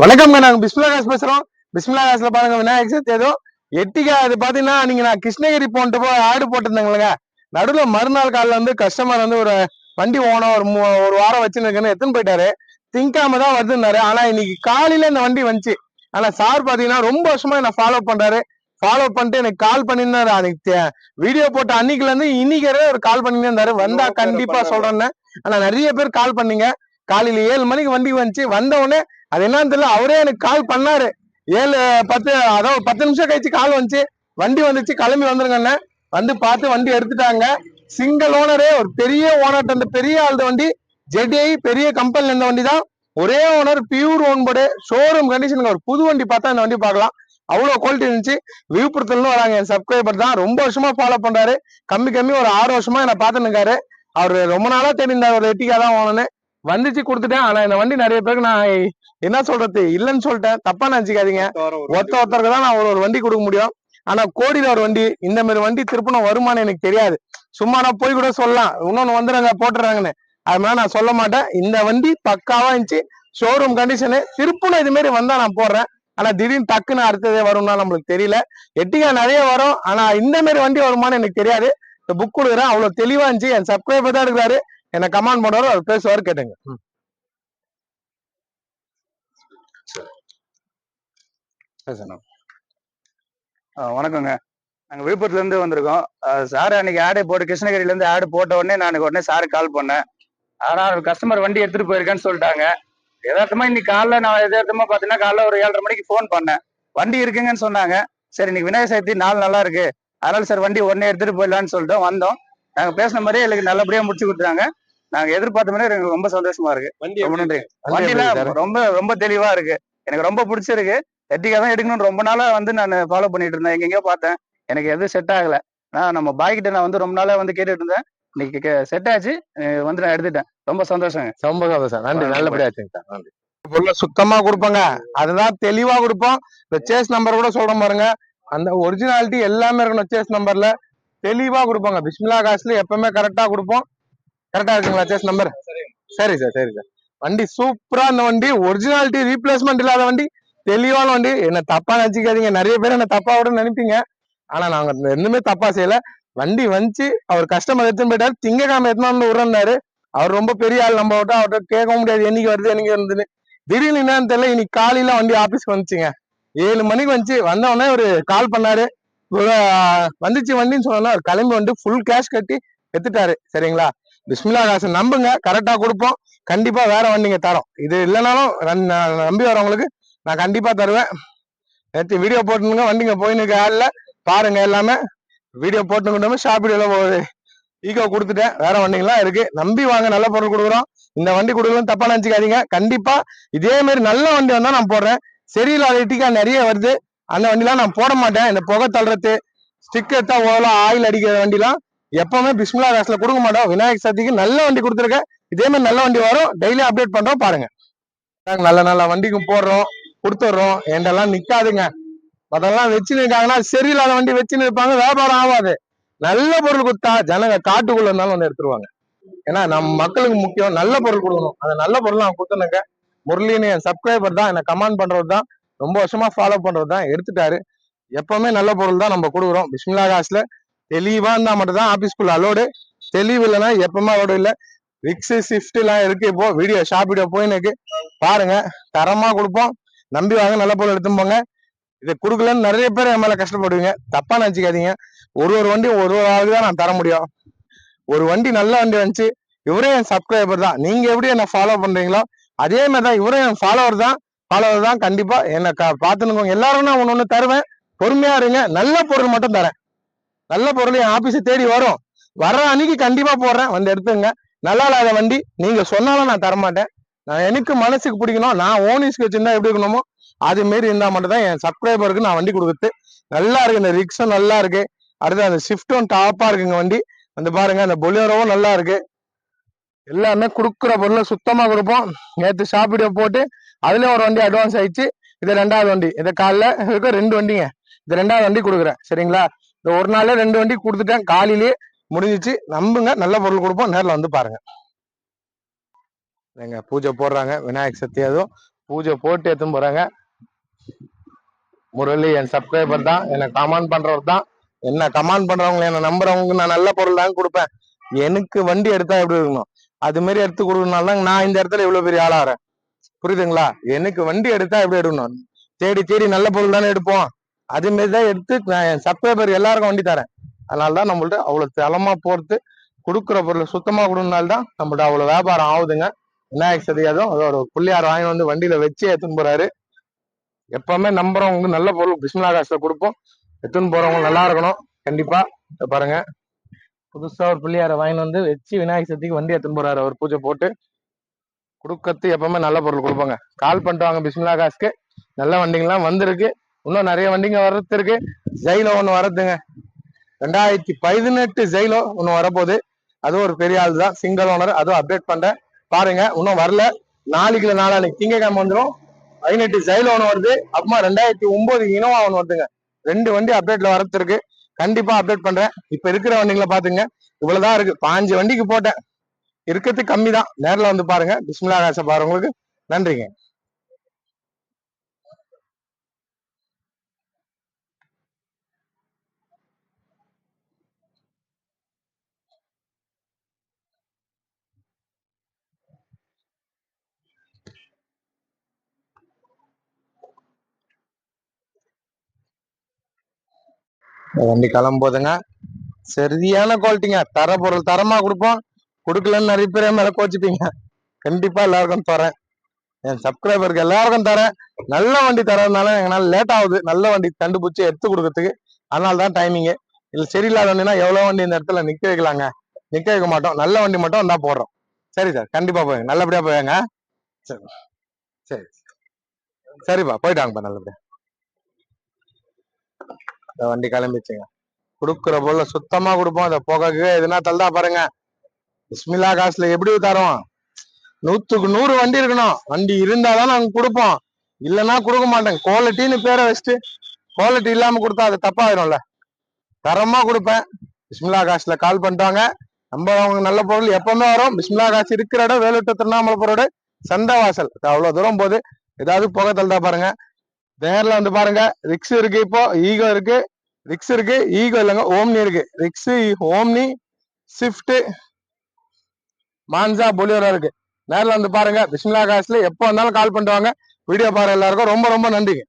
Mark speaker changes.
Speaker 1: வணக்கம்ங்க நாங்க பிஸ்மிலா காசு பேசுறோம். பிஸ்மிலா காசுல பாருங்க விநாயகர் சதுர்த்தி ஏதோ எட்டிக்கா அது பாத்தீங்கன்னா நீங்க நான் கிருஷ்ணகிரி போன்ட்டு போய் ஆடு போட்டிருந்தாங்களேங்க நடுவுல மறுநாள் காலைல வந்து கஸ்டமர் வந்து ஒரு வண்டி ஓனம் ஒரு ஒரு வாரம் வச்சுருக்கேன்னு எடுத்துன்னு போயிட்டாரு. திங்காம தான் வருதுன்னாரு ஆனா இன்னைக்கு காலையில இந்த வண்டி வந்துச்சு. ஆனா சார் பாத்தீங்கன்னா ரொம்ப வருஷமா என்ன ஃபாலோ பண்றாரு. ஃபாலோ பண்ணிட்டு எனக்கு கால் பண்ணிருந்தாரு அதுக்கு வீடியோ போட்ட அன்னைக்குல இருந்து இன்னைக்கு ஒரு கால் பண்ணிட்டு இருந்தாரு. வந்தா கண்டிப்பா சொல்றேன்னு. ஆனா நிறைய பேர் கால் பண்ணீங்க. காலையில ஏழு மணிக்கு வண்டி வந்துச்சு. வந்த உடனே அது என்னன்னு தெரியல அவரே எனக்கு கால் பண்ணாரு. ஏழு பத்து அதாவது பத்து நிமிஷம் கழிச்சு கால் வந்துச்சு. வண்டி வந்துச்சு கிளம்பி வந்துருங்கண்ணே வந்து பார்த்து வண்டி எடுத்துட்டாங்க. சிங்கிள் ஓனரே ஒரு பெரிய ஓனர் அந்த பெரிய ஆள் வண்டி. ஜெடிஐ பெரிய கம்பெனில இருந்த வண்டி தான். ஒரே ஓனர் பியூர் ஓன் ஷோரூம் கண்டிஷனுக்கு ஒரு புது வண்டி பார்த்தா இந்த வண்டி பார்க்கலாம். அவ்வளோ குவாலிட்டி இருந்துச்சு. விழுப்புரத்துலன்னு வராங்க என் சப்ஸ்கிரைபர் தான். ரொம்ப வருஷமா ஃபாலோ பண்றாரு. கம்மி கம்மி ஒரு ஆறு வருஷமா என்னை பார்த்துன்னு இருக்காரு. அவர் ரொம்ப நாளா தெரிந்தார் ஒரு எட்டிக்கா தான் ஓனன்னு வந்துச்சு கொடுத்துட்டேன். ஆனா இந்த வண்டி நிறைய பேருக்கு நான் என்ன சொல்றது? இல்லைன்னு சொல்லிட்டேன். தப்பா நினைச்சுக்காதீங்க. ஒருத்த ஒருத்தருக்கு தான் நான் ஒரு ஒரு வண்டி கொடுக்க முடியும். ஆனா கோடியில ஒரு வண்டி இந்த மாதிரி வண்டி திருப்பணம் வருமானு எனக்கு தெரியாது. சும்மா நான் போய் கூட சொல்லலாம். இன்னொன்னு வந்துடுறாங்க போட்டுறாங்கன்னு. அது மாதிரி நான் சொல்ல மாட்டேன். இந்த வண்டி பக்காவா இருந்துச்சு. ஷோரூம் கண்டிஷனு திருப்பணம். இது மாதிரி வந்தா நான் போடுறேன். ஆனா திடீர்னு டக்குன்னு அடுத்ததே வரும்னா நம்மளுக்கு தெரியல. எட்டிகா நிறைய வரும். ஆனா இந்த மாதிரி வண்டி வருமானு எனக்கு தெரியாது. புக் கொடுக்குறேன். அவ்வளவு தெளிவா இருந்துச்சு. என் சப்ஸ்கிரைபர் தான் இருக்கிறாரு என்ன கமெண்ட் பண்ணுவாரு அவர் பேசுவார் கேட்டுங்க. பேசணும்
Speaker 2: ஆ, வணக்கங்க. நாங்க விழுப்புரத்துல இருந்து வந்திருக்கோம் சார் அன்னைக்கு ஆடை போட்டு கிருஷ்ணகிரில இருந்து ஆடு போட்ட உடனே நான் உடனே சாருக்கு கால் பண்ணேன். ஆனா கஸ்டமர் வண்டி எடுத்துட்டு போயிருக்கேன்னு சொல்லிட்டாங்க. எதார்த்தமா இன்னைக்கு காலைல நான் எதார்த்தமா பாத்தீங்கன்னா காலைல ஒரு ஏழரை மணிக்கு ஃபோன் பண்ணேன். வண்டி இருக்குங்கன்னு சொன்னாங்க. சரி இன்னைக்கு விநாயகர் சதுர்த்தி நாள் நல்லா இருக்கு. அதனால சார் வண்டி உடனே எடுத்துட்டு போயிடலாம்னு சொல்லிட்டோம் வந்தோம். நாங்க பேசின மாதிரியே எங்களுக்கு நல்லபடியா முடிச்சு கொடுத்தாங்க நாங்க எதிர்பார்த்த மாதிரி எங்களுக்கு ரொம்ப சந்தோஷமா இருக்கு. ரொம்ப நன்றி. வண்டியில ரொம்ப ரொம்ப தெளிவா இருக்கு. எனக்கு ரொம்ப பிடிச்சிருக்கு. எட்டிக்கா தான் எடுக்கணும்னு ரொம்ப நாளா வந்து நான் ஃபாலோ பண்ணிட்டு இருந்தேன். எங்கெங்கயோ பார்த்தேன். எனக்கு எதுவும் செட் ஆகல. நான் நம்ம பாய் கிட்ட நான் வந்து ரொம்ப நாளா வந்து கேட்டுட்டு இருந்தேன். இன்னைக்கு செட் ஆச்சு. வந்து நான் எடுத்துட்டேன். ரொம்ப சந்தோஷங்க.
Speaker 1: ரொம்ப சந்தோஷம். நன்றி.
Speaker 2: ஆ,
Speaker 1: நல்லபடியா வச்சுங்க சார் நன்றி. பொருளை சுத்தமா கொடுப்பாங்க. அதுதான் தெளிவா கொடுப்போம். இந்த சேஸ் நம்பர் கூட சொல்றேன் பாருங்க. அந்த ஒரிஜினாலிட்டி எல்லாமே இருக்கணும் சேஸ் நம்பர்ல தெளிவா கொடுப்பாங்க. பிஸ்மிலா காசுல எப்பவுமே கரெக்டா கொடுப்போம். கரெக்டா இருக்குங்களா சேஸ் நம்பர் சரி சார் சரி சார் வண்டி சூப்பரா இந்த வண்டி ஒரிஜினாலிட்டி ரீப்ளேஸ்மெண்ட் இல்லாத வண்டி தெளிவான வண்டி. என்ன தப்பா நினைச்சுக்காதீங்க. நிறைய பேர் என்ன தப்பா விட நினைப்பீங்க. ஆனா நாங்க எதுவுமே தப்பா செய்யல. வண்டி வந்துச்சு. அவர் கஸ்டமர் எடுத்துன்னு போயிட்டாரு. திங்கக்கிழமை எடுத்துன்னு விடுறாரு அவர் ரொம்ப பெரிய ஆள். நம்ம விட்டா அவர்கிட்ட கேட்க முடியாது. என்னைக்கு வருது என்னைக்கு வருதுன்னு. திடீர்னு என்னன்னு தெரியல. இன்னைக்கு காலையில வண்டி ஆபீஸ்க்கு வந்துச்சுங்க. ஏழு மணிக்கு வந்துச்சு. வந்த உடனே ஒரு கால் பண்ணாரு வந்துச்சு வண்டின்னு சொன்னா அவர் கிளம்பி வந்து ஃபுல் கேஷ் கட்டி எடுத்துட்டாரு. சரிங்களா? பிஸ்மில்லா காசு நம்புங்க கரெக்டாக கொடுப்போம். கண்டிப்பாக வேற வண்டிங்க தரோம். இது இல்லைனாலும் நான் நம்பி வரவங்களுக்கு நான் கண்டிப்பாக தருவேன். நேற்று வீடியோ போட்டுருங்க வண்டிங்க போயின்னு ஆள்ல. பாருங்க எல்லாமே. வீடியோ போட்டுக்கிட்டோமே ஷாப் போகுது ஈகோ கொடுத்துட்டேன். வேற வண்டிங்கெல்லாம் இருக்கு. நம்பி வாங்க நல்ல பொருள் கொடுக்குறோம். இந்த வண்டி கொடுக்கலாம் தப்பா நினச்சிக்காதீங்க. கண்டிப்பா இதே மாதிரி நல்ல வண்டி வந்தா நான் போடுறேன். சரியில்லாத இட்டிக்கா நிறைய வருது. அந்த வண்டிலாம் நான் போட மாட்டேன். இந்த புகை தள்ளுறது ஸ்டிக்கர் தான் ஓலாம் ஆயில் அடிக்கிற வண்டிலாம். எப்பவுமே பிஸ்மிலா காசுல கொடுக்க மாட்டோம். விநாயகர் சதுர்த்திக்கு நல்ல வண்டி கொடுத்துருக்கேன் இதே மாதிரி நல்ல வண்டி வரும். டெய்லி அப்டேட் பண்றோம். பாருங்க. நல்ல நல்ல வண்டிக்கும் போடுறோம். கொடுத்துட்றோம். என்கிட்டலாம் நிக்காதுங்க. அதெல்லாம் வச்சுன்னு இருக்காங்கன்னா சரியில்லாத வண்டி வச்சுன்னு இருப்பாங்க. வியாபாரம் ஆகாது. நல்ல பொருள் கொடுத்தா ஜனங்க காட்டுக்குள்ள இருந்தாலும் வந்து எடுத்துருவாங்க. ஏன்னா நம்ம மக்களுக்கு முக்கியம். நல்ல பொருள் கொடுக்கணும். அந்த நல்ல பொருள் நான் கொடுத்தனுங்க. முரளின்னு என் சப்ஸ்கிரைபர் தான். என்ன கமெண்ட் பண்றது தான். ரொம்ப வருஷமா ஃபாலோ பண்றது தான். எடுத்துட்டாரு. எப்பவுமே நல்ல பொருள் தான் நம்ம கொடுக்குறோம். பிஸ்மிலா காசுல தெளிவா இருந்தா மட்டும்தான் ஆபீஸ்க்குள்ள அலோடு தெளிவு இல்லைன்னா எப்பவுமே அலோடு இல்லை. ரிக்ஸ் ஷிஃப்ட் எல்லாம் இருக்கு இப்போ. வீடியோ ஷாப் வீடியோ எனக்கு பாருங்க. தரமா கொடுப்போம். நம்பி வாங்க. நல்ல பொருள் எடுத்துன்னு போங்க. இதை கொடுக்கலன்னு நிறைய பேர் என் மேல கஷ்டப்படுவீங்க. தப்பா நினைச்சுக்காதீங்க. ஒரு ஒரு வண்டி ஒரு ஒரு ஆளுக்கு தான் நான் தர முடியும். ஒரு வண்டி நல்ல வண்டி வந்துச்சு. இவரே என் சப்ஸ்கிரைபர் தான். நீங்க எப்படி என்ன ஃபாலோ பண்றீங்களோ அதே மாதிரி தான் இவரே என் ஃபாலோவர் தான். ஃபாலோவர் தான். கண்டிப்பா என்ன க- பார்த்துன்னு எல்லாரும் நான் ஒன்னு ஒன்று தருவேன். பொறுமையா இருங்க. நல்ல பொருள் மட்டும் தரேன். நல்ல பொருள் என் ஆபீஸை தேடி வரும். வர்ற அன்னைக்கு கண்டிப்பா போடுறேன். வந்து எடுத்துங்க நல்லா இல்லாத வண்டி. நீங்க சொன்னாலும் நான் தரமாட்டேன். நான் எனக்கு மனசுக்கு பிடிக்கணும். நான் ஓனிஸ்க்கு வச்சிருந்தா எப்படி இருக்கணுமோ அது மாரி இருந்தா மட்டும் தான் என் சப்ஸ்கிரைபருக்கு நான் வண்டி கொடுக்குறது நல்லா இருக்கு. இந்த ரிக்ஸும் நல்லா இருக்கு. அடுத்து அந்த ஷிஃப்டும் டாப்பா இருக்குங்க வண்டி. வந்து பாருங்க அந்த பொலியோரோவும் நல்லா இருக்கு. எல்லாமே கொடுக்குற பொருளை சுத்தமா கொடுப்போம். நேற்று ஷாப் போட்டு அதுலயும் ஒரு வண்டி அட்வான்ஸ் ஆயிடுச்சு. இது ரெண்டாவது வண்டி. இது காலைல இருக்க ரெண்டு வண்டிங்க. இது ரெண்டாவது வண்டி கொடுக்குறேன். சரிங்களா? இந்த ஒரு நாள்ல ரெண்டு வண்டி கொடுத்துட்டேன். காலையிலேயே முடிஞ்சிச்சு. நம்புங்க. நல்ல பொருள் கொடுப்போம். நேரில் வந்து பாருங்க. எங்க பூஜை போடுறாங்க. விநாயகர் சக்தி அதுவும். பூஜை போட்டு எடுத்துன்னு போறாங்க. முரளி என் சப்ஸ்கிரைபர் தான். என்ன கமெண்ட் பண்றவர் தான். என்ன கமெண்ட் பண்றவங்க என்ன நம்புறவங்க நான் நல்ல பொருள் தான் கொடுப்பேன். எனக்கு வண்டி எடுத்தா எப்படி இருக்கணும்? அது மாதிரி எடுத்து கொடுக்கறதுனால நான் இந்த இடத்துல இவ்வளவு பெரிய ஆளாகிறேன் புரியுதுங்களா? எனக்கு வண்டி எடுத்தா எப்படி எடுக்கணும்? தேடி தேடி நல்ல பொருள் தானே எடுப்போம். அதே மாதிரி தான் எடுத்து நான் என் சப்ஸ்கிரைபர் எல்லாருக்கும் வண்டி தரேன். அதனால தான் நம்மள்ட்ட அவ்வளோ தளமாக போர்த்து கொடுக்குற பொருள் சுத்தமாக கொடுனால தான் நம்மள்ட்ட அவ்வளோ வியாபாரம் ஆகுதுங்க. விநாயகர் சதுர்த்தி அதுவும் ஒரு பிள்ளையார் வாங்கி வந்து வண்டியில் வச்சு எடுத்துன்னு போறாரு. எப்பவுமே நம்புறவங்க நல்ல பொருள் பிஸ்மிலா காசில் கொடுப்போம். எடுத்துன்னு போறவங்க நல்லா இருக்கணும். கண்டிப்பா. பாருங்க. புதுசா ஒரு பிள்ளையாரை வாங்கி வந்து வச்சு விநாயகர் சதுர்த்திக்கு வண்டி எடுத்துன்னு போறாரு. அவர் பூஜை போட்டு கொடுக்கறது எப்பவுமே நல்ல பொருள் கொடுப்பாங்க. கால் பண்ணிட்டு வாங்க பிஸ்மிலா காசுக்கு. நல்ல வண்டிங்கெல்லாம் வந்திருக்கு. இன்னும் நிறைய வண்டிங்க வர்றது இருக்கு. ஜெயிலோ ஒன்று வரதுங்க. ரெண்டாயிரத்தி பதினெட்டு ஜெயிலோ ஒன்று வரப்போகுது. அதுவும் ஒரு பெரிய ஆள் தான். சிங்கிள் ஓனர் அதுவும் அப்டேட் பண்றேன். பாருங்க இன்னும் வரல. நாளைக்கு இல்ல திங்கக்கிழமை வந்துடும் பதினெட்டு ஜெயிலோ ஒன்று வருது. அப்புறமா ரெண்டாயிரத்தி ஒன்பது இனோவா ஒன்று வருதுங்க. ரெண்டு வண்டி அப்டேட்ல வரது இருக்கு. கண்டிப்பா அப்டேட் பண்றேன். இப்ப இருக்கிற வண்டிங்களை பாத்துங்க இவ்வளவுதான் இருக்கு. பாஞ்சு வண்டிக்கு போட்டேன். இருக்கிறது கம்மி தான் நேரில் வந்து பாருங்க. பிஸ்மிலா காசை பாருங்களுக்கு நன்றிங்க. வண்டி கிளம்புதுங்க. சரியான குவாலிட்டிங்க தர பொருள் தரமா கொடுப்போம். கொடுக்கலன்னு நிறைய பேர் மேல கோச்சிப்பீங்க. கண்டிப்பா எல்லாருக்கும் தரேன். என் சப்ஸ்கிரைபருக்கு எல்லாருக்கும் தரேன். நல்ல வண்டி தரதுனால எங்களால் லேட் ஆகுது. நல்ல வண்டி கண்டுபிடிச்சு எடுத்து கொடுக்கறதுக்கு. அதனால தான் டைமிங்கு இல்லை சரியில்லாத வண்டினா எவ்வளோ வண்டி இந்த இடத்துல நிக்க வைக்கலாங்க. நிக்க வைக்க மாட்டோம். நல்ல வண்டி மட்டும் வந்தா போடுறோம். சரி சார் கண்டிப்பா போயுங்க. நல்லபடியா போயாங்க. சரி. சரி. சரிப்பா. போயிட்டாங்கப்பா நல்லபடியா. இந்த வண்டி கிளம்பிச்சுங்க. கொடுக்குற பொருளை சுத்தமா கொடுப்போம். அதை புகைக்கு எதுனா தள்ளா பாருங்க. பிஸ்மில்லா காசுல எப்படி தரோம் நூத்துக்கு நூறு வண்டி இருக்கணும். வண்டி இருந்தாதான் நாங்க கொடுப்போம். இல்லைன்னா கொடுக்க மாட்டேன் குவாலிட்டின்னு பேரை வச்சுட்டு குவாலிட்டி இல்லாம கொடுத்தா அது தப்பாயிரும்ல தரமா கொடுப்பேன். பிஸ்மில்லா காசுல கால் பண்ணிட்டாங்க நம்ம அவங்க நல்ல பொருள் எப்பவுமே வரும். பிஸ்மில்லா காசு இருக்கிற இடம் வேலுட்டு திருவண்ணாமலைப்பரோட சந்தை வாசல். அவ்வளவு தூரம் போகுது. ஏதாவது புகை தள்ளுதா பாருங்க. நேர்ல வந்து பாருங்க. ரிக்ஸ் இருக்கு இப்போ ஈகோ இருக்கு. ரிக்ஸ் இருக்கு ஈகோ இல்லைங்க ஓம்னி இருக்கு. Ritz Omni Swift Manza Bolero இருக்கு. நேர்ல வந்து பாருங்க. பிஸ்மிலா காசுல எப்போ வந்தாலும் கால் பண்ணிட்டு வாங்க. வீடியோ பாரு எல்லாருக்கும் ரொம்ப ரொம்ப நன்றிங்க.